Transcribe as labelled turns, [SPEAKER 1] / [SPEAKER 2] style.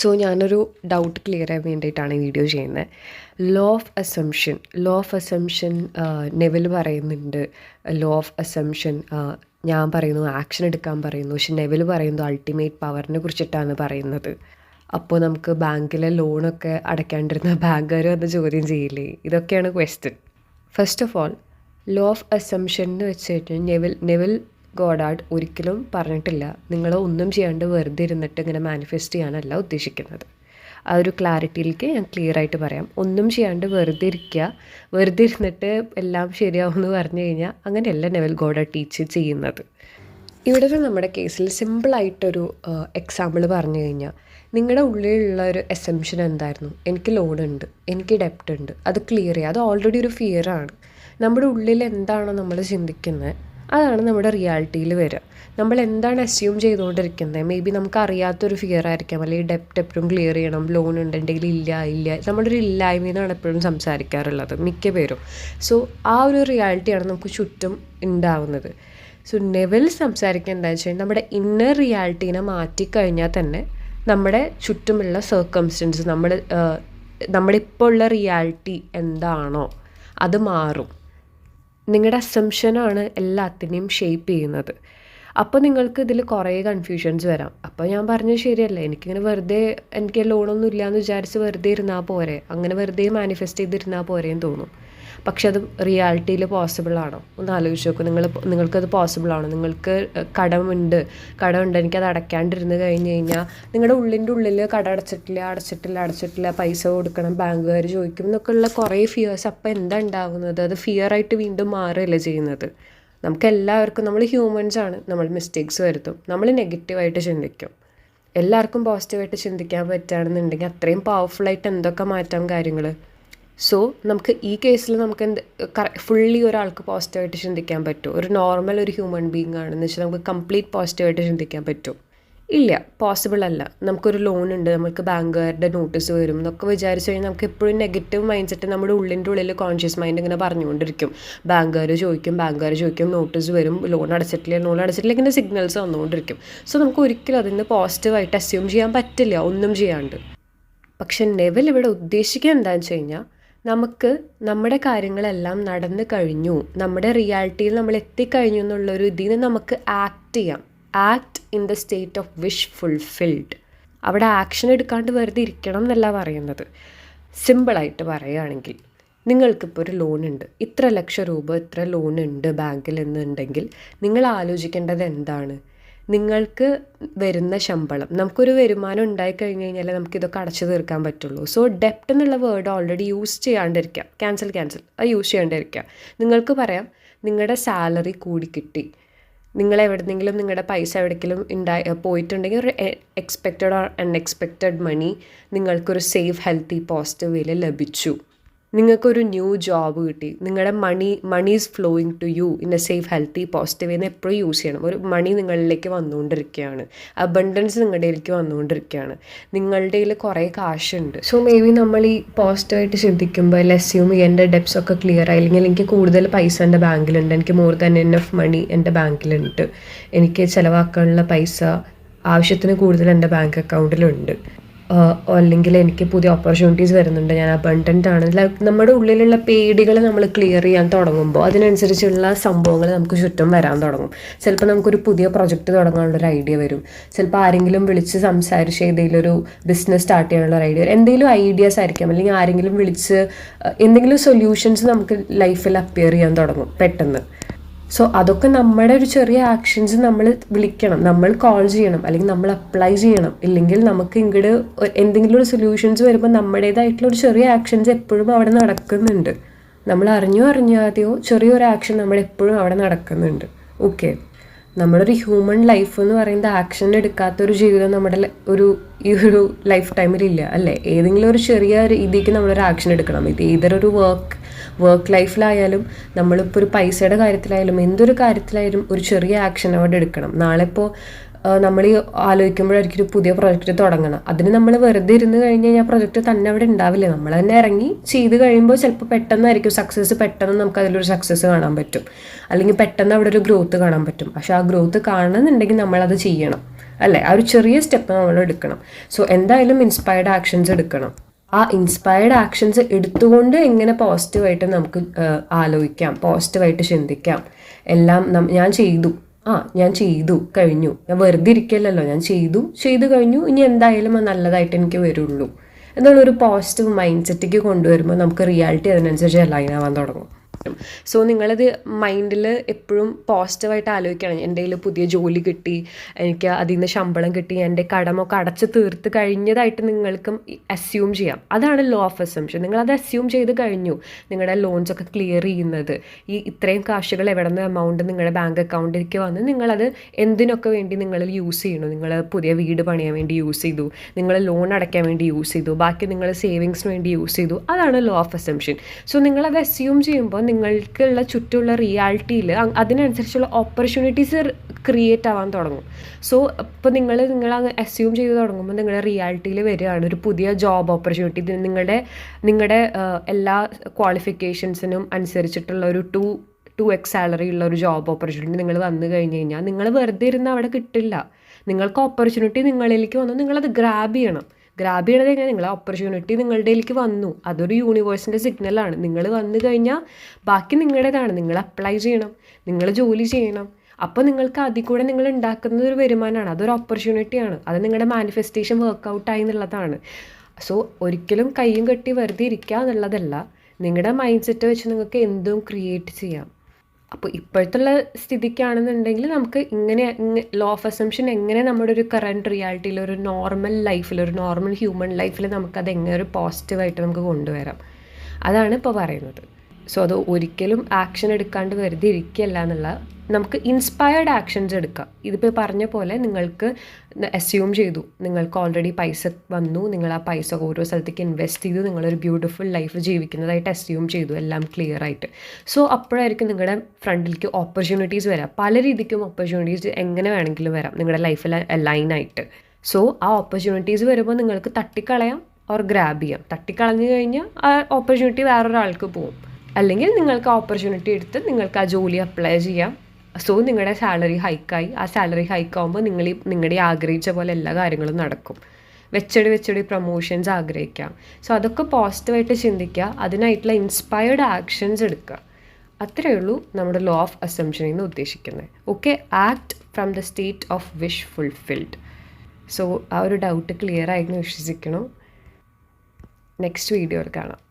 [SPEAKER 1] So ഞാനൊരു doubt clear ചെയ്യാൻ വേണ്ടിയിട്ടാണ് ഈ വീഡിയോ ചെയ്യുന്നത് law of assumption law of assumption Neville പറയുന്നുണ്ട്. ലോ ഓഫ് അസംഷൻ ഞാൻ പറയുന്നു ആക്ഷൻ എടുക്കാൻ പറയുന്നു. പക്ഷെ നെവിൽ പറയുന്നു അൾട്ടിമേറ്റ് പവറിനെ കുറിച്ചിട്ടാണ് പറയുന്നത്. അപ്പോൾ നമുക്ക് ബാങ്കിലെ ലോണൊക്കെ അടയ്ക്കാണ്ടിരുന്ന ബാങ്കുകാർ വന്ന് ചോദ്യം ചെയ്യില്ലേ? ഇതൊക്കെയാണ് question first of all law of assumption എന്ന് വെച്ചിട്ട് നെവിൽ നെവിൽ ഗോഡാർഡ് ഒരിക്കലും പറഞ്ഞിട്ടില്ല. നിങ്ങൾ ഒന്നും ചെയ്യാണ്ട് വെറുതെ ഇരുന്നിട്ട് ഇങ്ങനെ മാനിഫെസ്റ്റ് ചെയ്യാനല്ല ഉദ്ദേശിക്കുന്നത്. ആ ഒരു ക്ലാരിറ്റിയിലേക്ക് ഞാൻ ക്ലിയർ ആയിട്ട് പറയാം. ഒന്നും ചെയ്യാണ്ട് വെറുതെ ഇരിക്കുക വെറുതെ ഇരുന്നിട്ട് എല്ലാം ശരിയാവും എന്ന് പറഞ്ഞു കഴിഞ്ഞാൽ അങ്ങനെയല്ല നെവൽ ഗോഡ ടീച്ച് ചെയ്യുന്നത്. ഇവിടെ നമ്മുടെ കേസിൽ സിമ്പിളായിട്ടൊരു എക്സാമ്പിൾ പറഞ്ഞു കഴിഞ്ഞാൽ നിങ്ങളുടെ ഉള്ളിലുള്ള ഒരു എസംഷൻ എന്തായിരുന്നു? എനിക്ക് ലോൺ ഉണ്ട്. എനിക്ക് ഡെപ്റ്റ് ഉണ്ട്. അത് ക്ലിയർ ചെയ്യുക അത് ഓൾറെഡി ഒരു ഫിയറാണ് നമ്മുടെ ഉള്ളിൽ എന്താണോ നമ്മൾ ചിന്തിക്കുന്നത് അതാണ് നമ്മുടെ റിയാലിറ്റിയിൽ വരിക. നമ്മൾ എന്താണ് അസ്യൂം ചെയ്തുകൊണ്ടിരിക്കുന്നത്? മേ ബി നമുക്ക് അറിയാത്തൊരു ഫിയർ ആയിരിക്കാം അല്ലെങ്കിൽ ഡെപ്റ്റ് എപ്പോഴും ക്ലിയർ ചെയ്യണം. ലോൺ ഉണ്ടെങ്കിൽ ഇല്ല ഇല്ല. നമ്മളൊരു ഇല്ലായ്മയെന്നാണ് എപ്പോഴും സംസാരിക്കാറുള്ളത് മിക്ക പേരും. സോ ആ ഒരു റിയാലിറ്റിയാണ് നമുക്ക് ചുറ്റും ഉണ്ടാവുന്നത്. സോ നെവൽ സംസാരിക്കുക എന്താ വെച്ചാൽ നമ്മുടെ ഇന്നർ റിയാലിറ്റീനെ മാറ്റിക്കഴിഞ്ഞാൽ തന്നെ നമ്മുടെ ചുറ്റുമുള്ള സർക്കംസ്റ്റൻസ് നമ്മൾ നമ്മുടെ ഇപ്പോൾ ഉള്ള റിയാലിറ്റി എന്താണോ അത് മാറും. നിങ്ങളുടെ അസംഷനാണ് എല്ലാത്തിനെയും ഷേപ്പ് ചെയ്യുന്നത്. അപ്പോൾ നിങ്ങൾക്ക് ഇതിൽ കുറേ കൺഫ്യൂഷൻസ് വരാം. അപ്പോൾ ഞാൻ പറഞ്ഞത് ശരിയല്ല? എനിക്കിങ്ങനെ വെറുതെ എനിക്ക് ലോണൊന്നും ഇല്ല എന്ന് വിചാരിച്ച് വെറുതെ ഇരുന്നാൽ പോരെ? അങ്ങനെ വെറുതെ മാനിഫെസ്റ്റ് ചെയ്തിരുന്നാൽ പോരേന്ന് തോന്നും. പക്ഷെ അത് റിയാലിറ്റിയിൽ പോസിബിൾ ആണോ? ഒന്ന് ആലോചിച്ച് നോക്കൂ. നിങ്ങൾ നിങ്ങൾക്കത് പോസിബിൾ ആണോ? നിങ്ങൾക്ക് കടമുണ്ട്. കടമുണ്ട്. എനിക്കത് അടയ്ക്കാണ്ടിരുന്ന് കഴിഞ്ഞ് കഴിഞ്ഞാൽ നിങ്ങളുടെ ഉള്ളിന്റെ ഉള്ളിൽ കട അടച്ചിട്ടില്ല അടച്ചിട്ടില്ല അടച്ചിട്ടില്ല പൈസ കൊടുക്കണം ബാങ്കുകാർ ചോദിക്കും എന്നൊക്കെ ഉള്ള കുറേ ഫിയേഴ്സ് അപ്പോൾ എന്താ ഉണ്ടാകുന്നത് അത് ഫിയറായിട്ട് വീണ്ടും മാറുകയല്ലേ ചെയ്യുന്നത്? നമുക്ക് എല്ലാവർക്കും നമ്മൾ ഹ്യൂമൻസ് ആണ്. നമ്മൾ മിസ്റ്റേക്സ് വരുത്തും. നമ്മൾ നെഗറ്റീവായിട്ട് ചിന്തിക്കും. എല്ലാവർക്കും പോസിറ്റീവായിട്ട് ചിന്തിക്കാൻ പറ്റുകയാണെന്നുണ്ടെങ്കിൽ അത്രയും പവർഫുള്ളായിട്ട് എന്തൊക്കെ മാറ്റാം കാര്യങ്ങൾ സോ നമുക്ക് ഈ കേസിൽ നമുക്ക് എന്ത് ഫുള്ളി ഒരാൾക്ക് പോസിറ്റീവായിട്ട് ചിന്തിക്കാൻ പറ്റുമോ ഒരു നോർമൽ ഒരു ഹ്യൂമൻ ബീങ് ആണെന്ന് വെച്ചാൽ നമുക്ക് കംപ്ലീറ്റ് പോസിറ്റീവായിട്ട് ചിന്തിക്കാൻ പറ്റുമോ ഇല്ല പോസിബിൾ അല്ല. നമുക്കൊരു ലോൺ ഉണ്ട് നമുക്ക് ബാങ്കുകാരുടെ നോട്ടീസ് വരും എന്നൊക്കെ വിചാരിച്ചു കഴിഞ്ഞാൽ നമുക്ക് എപ്പോഴും നെഗറ്റീവ് മൈൻഡ് സെറ്റ് നമ്മുടെ ഉള്ളിന്റെ ഉള്ളിൽ കോൺഷ്യസ് മൈൻഡ് ഇങ്ങനെ പറഞ്ഞുകൊണ്ടിരിക്കും. ബാങ്കുകാർ ചോദിക്കും ബാങ്കുകാർ ചോദിക്കും നോട്ടീസ് വരും ലോൺ അടച്ചിട്ടില്ല ലോൺ അടച്ചിട്ടില്ല ഇങ്ങനെ സിഗ്നൽസ് വന്നുകൊണ്ടിരിക്കും. സോ നമുക്ക് ഒരിക്കലും അതിന് പോസിറ്റീവായിട്ട് അസ്യൂം ചെയ്യാൻ പറ്റില്ല ഒന്നും ചെയ്യാണ്ട്. പക്ഷെ നെവൽ ഇവിടെ ഉദ്ദേശിക്കുക എന്താണെന്ന് വെച്ച് കഴിഞ്ഞാൽ നമുക്ക് നമ്മുടെ കാര്യങ്ങളെല്ലാം നടന്നു കഴിഞ്ഞു. നമ്മുടെ റിയാലിറ്റിയിൽ നമ്മൾ എത്തിക്കഴിഞ്ഞു എന്നുള്ളൊരു ഇതിൽ നിന്ന് നമുക്ക് ആക്ട് ചെയ്യാം. Act in the state of wish fulfilled അവിടെ ആക്ഷൻ എടുക്കാണ്ട് വെറുതെ ഇരിക്കണം എന്നല്ല പറയുന്നത്. സിമ്പിളായിട്ട് പറയുകയാണെങ്കിൽ നിങ്ങൾക്കിപ്പോൾ ഒരു ലോൺ ഉണ്ട്. ഇത്ര ലക്ഷം രൂപ ഇത്ര ലോൺ ഉണ്ട് ബാങ്കിൽ എന്നുണ്ടെങ്കിൽ നിങ്ങൾ ആലോചിക്കേണ്ടത് എന്താണ്? നിങ്ങൾക്ക് വരുന്ന ശമ്പളം നമുക്കൊരു വരുമാനം ഉണ്ടായി കഴിഞ്ഞ് കഴിഞ്ഞാൽ നമുക്കിതൊക്കെ അടച്ചു തീർക്കാൻ പറ്റുള്ളൂ. സോ ഡെപ്റ്റ് എന്നുള്ള വേർഡ് ഓൾറെഡി യൂസ് ചെയ്യാണ്ടിരിക്കാം ക്യാൻസൽ ക്യാൻസൽ അത് യൂസ് ചെയ്യാണ്ടിരിക്കാം നിങ്ങൾക്ക് പറയാം നിങ്ങളുടെ സാലറി കൂടി കിട്ടി. നിങ്ങൾ എവിടെന്നെങ്കിലും നിങ്ങളുടെ പൈസ എവിടെയെങ്കിലും ഉണ്ടായി പോയിട്ടുണ്ടെങ്കിൽ ഒരു എക്സ്പെക്റ്റഡ് ഓർ അൺഎക്സ്പെക്റ്റഡ് മണി നിങ്ങൾക്കൊരു സേഫ് ഹെൽത്തി പോസിറ്റീവ് വേയിൽ ലഭിച്ചു. നിങ്ങൾക്കൊരു ന്യൂ ജോബ് കിട്ടി. നിങ്ങളുടെ money money is flowing to you in a safe healthy positive എന്ന് എപ്പോഴും യൂസ് ചെയ്യണം. ഒരു മണി നിങ്ങളിലേക്ക് വന്നുകൊണ്ടിരിക്കുകയാണ്. അബണ്ടൻസ് നിങ്ങളുടെയിലേക്ക് വന്നുകൊണ്ടിരിക്കുകയാണ്. നിങ്ങളുടെ കയ്യിൽ കുറേ കാശുണ്ട്. സോ മേ ബി നമ്മൾ ഈ പോസിറ്റീവായിട്ട് ചിന്തിക്കുമ്പോൾ ലെസ്യൂം എന്റെ ഡെപ്സ് ഒക്കെ ക്ലിയർ ആയി. അല്ലെങ്കിൽ എനിക്ക് കൂടുതൽ പൈസ എന്റെ ബാങ്കിലുണ്ട്. എനിക്ക് മോർ ദാൻ എനഫ് മണി എന്റെ ബാങ്കിലുണ്ട്. എനിക്ക് ചിലവാക്കാനുള്ള പൈസ ആവശ്യത്തിന് കൂടുതൽ എന്റെ ബാങ്ക് അക്കൗണ്ടിലുണ്ട് അല്ലെങ്കിൽ എനിക്ക് പുതിയ ഓപ്പർച്യൂണിറ്റീസ് വരുന്നുണ്ട് ഞാൻ അബണ്ടന്റ് ആണ്. ലൈക്ക് നമ്മുടെ ഉള്ളിലുള്ള പേടികൾ നമ്മൾ ക്ലിയർ ചെയ്യാൻ തുടങ്ങുമ്പോൾ അതിനനുസരിച്ചുള്ള സംഭവങ്ങൾ നമുക്ക് ചുറ്റും വരാൻ തുടങ്ങും. ചിലപ്പോൾ നമുക്കൊരു പുതിയ പ്രൊജക്റ്റ് തുടങ്ങാനുള്ള ഒരു ഐഡിയ വരും. ചിലപ്പോൾ ആരെങ്കിലും വിളിച്ച് സംസാരിച്ച് ഏതെങ്കിലും ഒരു ബിസിനസ് സ്റ്റാർട്ട് ചെയ്യാനുള്ള ഒരു ഐഡിയ വരും. എന്തെങ്കിലും ഐഡിയാസ് ആയിരിക്കാം. അല്ലെങ്കിൽ ആരെങ്കിലും വിളിച്ച് എന്തെങ്കിലും സൊല്യൂഷൻസ് നമുക്ക് ലൈഫിൽ അപ്പിയർ ചെയ്യാൻ തുടങ്ങും പെട്ടെന്ന്. സോ അതൊക്കെ നമ്മുടെ ഒരു ചെറിയ ആക്ഷൻസ് നമ്മൾ വിളിക്കണം. നമ്മൾ കോൾ ചെയ്യണം. അല്ലെങ്കിൽ നമ്മൾ അപ്ലൈ ചെയ്യണം. ഇല്ലെങ്കിൽ നമുക്ക് ഇങ്ങോട്ട് എന്തെങ്കിലും ഒരു സൊല്യൂഷൻസ് വരുമ്പോൾ നമ്മുടേതായിട്ടുള്ള ഒരു ചെറിയ ആക്ഷൻസ് എപ്പോഴും അവിടെ നടക്കുന്നുണ്ട്. നമ്മൾ അറിഞ്ഞോ അറിഞ്ഞാതെയോ ചെറിയൊരു ആക്ഷൻ നമ്മൾ എപ്പോഴും അവിടെ നടക്കുന്നുണ്ട്. ഓക്കെ നമ്മളൊരു ഹ്യൂമൻ ലൈഫ് എന്ന് പറയുന്നത് ആക്ഷൻ എടുക്കാത്തൊരു ജീവിതം നമ്മുടെ ഒരു ഈ ഒരു ലൈഫ് ടൈമിലില്ല അല്ലേ? ഏതെങ്കിലും ഒരു ചെറിയ രീതിക്ക് നമ്മളൊരു ആക്ഷൻ എടുക്കണം. ഇത് ഏതൊരു വർക്ക് വർക്ക് ലൈഫിലായാലും നമ്മളിപ്പോൾ ഒരു പൈസയുടെ കാര്യത്തിലായാലും എന്തൊരു കാര്യത്തിലായാലും ഒരു ചെറിയ ആക്ഷൻ അവിടെ എടുക്കണം. നാളെ ഇപ്പോൾ നമ്മൾ ആലോചിക്കുമ്പോഴായിരിക്കും ഒരു പുതിയ പ്രൊജക്റ്റ് തുടങ്ങണം അതിന് നമ്മൾ വെറുതെ ഇരുന്ന് കഴിഞ്ഞ് കഴിഞ്ഞാൽ പ്രൊജക്റ്റ് തന്നെ അവിടെ ഉണ്ടാവില്ല? നമ്മൾ തന്നെ ഇറങ്ങി ചെയ്ത് കഴിയുമ്പോൾ ചിലപ്പോൾ പെട്ടെന്നായിരിക്കും സക്സസ് പെട്ടെന്ന് നമുക്ക് അതിലൊരു സക്സസ് കാണാൻ പറ്റും. അല്ലെങ്കിൽ പെട്ടെന്ന് അവിടെ ഒരു ഗ്രോത്ത് കാണാൻ പറ്റും. പക്ഷെ ആ ഗ്രോത്ത് കാണണമെന്നുണ്ടെങ്കിൽ നമ്മളത് ചെയ്യണം. അല്ലേ? ആ ഒരു ചെറിയ സ്റ്റെപ്പ് നമ്മൾ എടുക്കണം. സോ എന്തായാലും ഇൻസ്പയർഡ് ആക്ഷൻസ് എടുക്കണം. ആ ഇൻസ്പയർഡ് ആക്ഷൻസ് എടുത്തുകൊണ്ട് എങ്ങനെ പോസിറ്റീവായിട്ട് നമുക്ക് ആലോചിക്കാം പോസിറ്റീവായിട്ട് ചിന്തിക്കാം. എല്ലാം ഞാൻ ചെയ്തു. ആ ഞാൻ ചെയ്തു കഴിഞ്ഞു. ഞാൻ വെറുതെ ഇരിക്കല്ലല്ലോ. ഞാൻ ചെയ്തു ചെയ്തു കഴിഞ്ഞു. ഇനി എന്തായാലും അത് നല്ലതായിട്ട് എനിക്ക് വരുള്ളൂ. എന്നുള്ളൊരു പോസിറ്റീവ് മൈൻഡ് സെറ്റിക്ക് കൊണ്ടുവരുമ്പോൾ നമുക്ക് റിയാലിറ്റി അതിനനുസരിച്ച് അലൈൻ ആവാൻ തുടങ്ങും. സോ നിങ്ങളത് മൈൻഡിൽ എപ്പോഴും പോസിറ്റീവായിട്ട് ആലോചിക്കണം. എന്റെ കയ്യിൽ പുതിയ ജോലി കിട്ടി എനിക്ക് അതിൽ നിന്ന് ശമ്പളം കിട്ടി എന്റെ കടമൊക്കെ അടച്ച് തീർത്ത് കഴിഞ്ഞതായിട്ട് നിങ്ങൾക്കും അസ്യൂം ചെയ്യാം. അതാണ് ലോ ഓഫ് അസംഷൻ നിങ്ങളത് അസ്യൂം ചെയ്ത് കഴിഞ്ഞു നിങ്ങളുടെ ലോൺസ് ഒക്കെ ക്ലിയർ ചെയ്യുന്നത്. ഈ ഇത്രയും കാശുകൾ എവിടെ നിന്ന് എമൗണ്ട് നിങ്ങളുടെ ബാങ്ക് അക്കൗണ്ടിലേക്ക് വന്ന് നിങ്ങളത് എന്തിനൊക്കെ വേണ്ടി നിങ്ങൾ യൂസ് ചെയ്യണു നിങ്ങൾ പുതിയ വീട് പണിയാൻ വേണ്ടി യൂസ് ചെയ്തു നിങ്ങൾ ലോൺ അടയ്ക്കാൻ വേണ്ടി യൂസ് ചെയ്തു ബാക്കി നിങ്ങൾ സേവിങ്സിന് വേണ്ടി യൂസ് ചെയ്തു. അതാണ് ലോ ഓഫ് അസംഷൻ സോ നിങ്ങളത് അസ്യൂം ചെയ്യുമ്പോൾ നിങ്ങൾക്കുള്ള ചുറ്റുമുള്ള റിയാലിറ്റിയിൽ അതിനനുസരിച്ചുള്ള ഓപ്പർച്യൂണിറ്റീസ് ക്രിയേറ്റ് ആവാൻ തുടങ്ങും. സോ ഇപ്പോൾ നിങ്ങൾ നിങ്ങൾ അസ്യൂം ചെയ്ത് തുടങ്ങുമ്പോൾ നിങ്ങളുടെ റിയാലിറ്റിയിൽ വരികയാണ് ഒരു പുതിയ ജോബ് ഓപ്പർച്യൂണിറ്റി നിങ്ങളുടെ നിങ്ങളുടെ എല്ലാ ക്വാളിഫിക്കേഷൻസിനും അനുസരിച്ചിട്ടുള്ള ഒരു ടു ടു എക്സ് സാലറി ഉള്ള ഒരു ജോബ് ഓപ്പർച്യൂണിറ്റി നിങ്ങൾ വന്നു കഴിഞ്ഞ് കഴിഞ്ഞാൽ നിങ്ങൾ വെറുതെ ഇരുന്ന് അവിടെ കിട്ടില്ല. നിങ്ങൾക്ക് ഓപ്പർച്യൂണിറ്റി നിങ്ങളിലേക്ക് വന്നു നിങ്ങളത് ഗ്രാബ് ചെയ്യണം. ഗ്രാബ് ചെയ്യണത് എങ്ങനെ? നിങ്ങൾ ഓപ്പർച്യൂണിറ്റി നിങ്ങളുടെയിലേക്ക് വന്നു. അതൊരു യൂണിവേഴ്സിന്റെ സിഗ്നലാണ് നിങ്ങൾ വന്നു കഴിഞ്ഞാൽ ബാക്കി നിങ്ങളുടേതാണ്. നിങ്ങൾ അപ്ലൈ ചെയ്യണം. നിങ്ങൾ ജോലി ചെയ്യണം. അപ്പോൾ നിങ്ങൾക്ക് അതിൽ കൂടെ നിങ്ങൾ ഉണ്ടാക്കുന്നത് ഒരു വരുമാനമാണ്. അതൊരു ഓപ്പർച്യൂണിറ്റിയാണ് അത് നിങ്ങളുടെ മാനിഫെസ്റ്റേഷൻ വർക്കൗട്ടായി എന്നുള്ളതാണ്. സോ ഒരിക്കലും കൈയും കെട്ടി വെറുതെ ഇരിക്കുക എന്നുള്ളതല്ല നിങ്ങളുടെ മൈൻഡ് സെറ്റ് വെച്ച് നിങ്ങൾക്ക് എന്തും ക്രിയേറ്റ് ചെയ്യാം. അപ്പോൾ ഇപ്പോഴത്തുള്ള സ്ഥിതിക്കാണെന്നുണ്ടെങ്കിൽ നമുക്ക് ഇങ്ങനെ ലോ ഓഫ് അസംഷൻ എങ്ങനെ നമ്മുടെ ഒരു കറണ്ട് റിയാലിറ്റിയിൽ ഒരു നോർമൽ ലൈഫിൽ ഒരു നോർമൽ ഹ്യൂമൻ ലൈഫിൽ നമുക്കത് എങ്ങനെ ഒരു പോസിറ്റീവായിട്ട് നമുക്ക് കൊണ്ടുവരാം? അതാണ് ഇപ്പോൾ പറയുന്നത്. സോ അത് ഒരിക്കലും ആക്ഷൻ എടുക്കാണ്ട് വെറുതെ ഇരിക്കുകയല്ല എന്നുള്ള നമുക്ക് ഇൻസ്പയർഡ് ആക്ഷൻസ് എടുക്കാം. ഇതിപ്പോൾ പറഞ്ഞ പോലെ നിങ്ങൾക്ക് അസ്യൂം ചെയ്തു. നിങ്ങൾക്ക് ഓൾറെഡി പൈസ വന്നു. നിങ്ങൾ ആ പൈസ ഓരോ സ്ഥലത്തേക്ക് ഇൻവെസ്റ്റ് ചെയ്തു. നിങ്ങളൊരു ബ്യൂട്ടിഫുൾ ലൈഫ് ജീവിക്കുന്നതായിട്ട് അസ്യൂം ചെയ്തു. എല്ലാം ക്ലിയർ ആയിട്ട്. സോ അപ്പോഴായിരിക്കും നിങ്ങളുടെ ഫ്രണ്ടിലേക്ക് ഓപ്പർച്യൂണിറ്റീസ് വരാം. പല രീതിക്കും ഓപ്പർച്യൂണിറ്റീസ് എങ്ങനെ വേണമെങ്കിലും വരാം. നിങ്ങളുടെ ലൈഫിൽ ആയിട്ട്. സോ ആ ഓപ്പർച്യൂണിറ്റീസ് വരുമ്പോൾ നിങ്ങൾക്ക് തട്ടിക്കളയാം ഓർ ഗ്രാബ് ചെയ്യാം. തട്ടിക്കളഞ്ഞു കഴിഞ്ഞാൽ ആ ഓപ്പർച്യൂണിറ്റി വേറൊരാൾക്ക് പോകും അല്ലെങ്കിൽ നിങ്ങൾക്ക് ഓപ്പർച്യൂണിറ്റി എടുത്ത് നിങ്ങൾക്ക് ആ ജോലി അപ്ലൈ ചെയ്യാം. സോ നിങ്ങളുടെ സാലറി ഹൈക്കായി ആ സാലറി ഹൈക്കാവുമ്പോൾ നിങ്ങൾ നിങ്ങളുടെ ആഗ്രഹിച്ച പോലെ എല്ലാ കാര്യങ്ങളും നടക്കും. വെച്ചടി വെച്ചടി പ്രൊമോഷൻസ് ആഗ്രഹിക്കാം. സോ അതൊക്കെ പോസിറ്റീവായിട്ട് ചിന്തിക്കുക. അതിനായിട്ടുള്ള ഇൻസ്പയർഡ് ആക്ഷൻസ് എടുക്കുക. അത്രയേ ഉള്ളൂ നമ്മുടെ ലോ ഓഫ് അസംഷനിൽ നിന്ന് ഉദ്ദേശിക്കുന്നത് okay act from the state of wish fulfilled so ആ ഒരു ഡൗട്ട് ക്ലിയർ ആയിരുന്നു വിശ്വസിക്കണം നെക്സ്റ്റ് വീഡിയോയിൽ കാണാം.